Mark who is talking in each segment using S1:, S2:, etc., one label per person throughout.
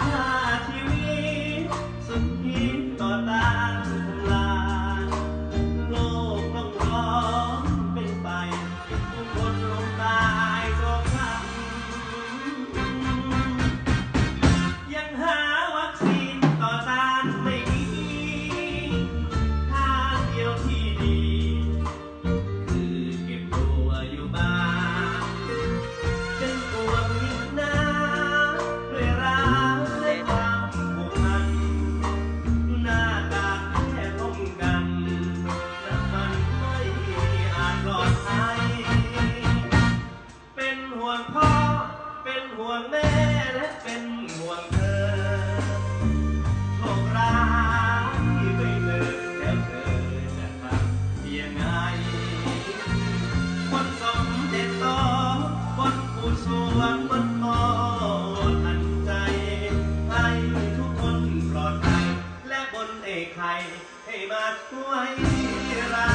S1: taught ห่วงแม่และเป็นห่วงเธอโชคร้ายที่ไม่เจอแล้วเธอจะทำยังไงคนสมเด็จโตคนผู้สวงบนหมอทันใจ ให้ทุกคนปลอดภัย และบนเอกไข่ให้มาช่วยเรา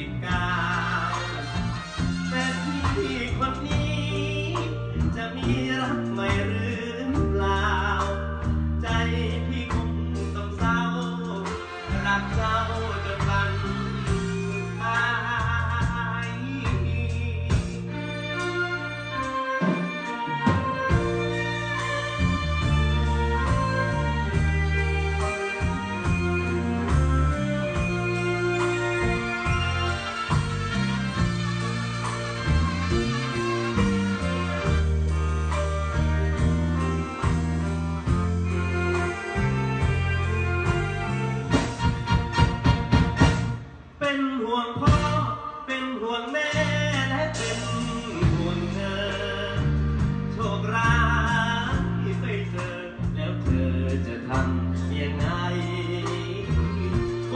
S1: música.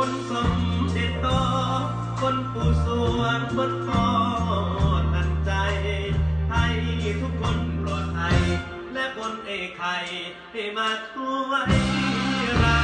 S1: คุสมเด็จโตคนผู้สวนคนพ่อทันใจ ให้ทุกคนปลอดภัยและคนเอไข่ให้มาช่วยเรา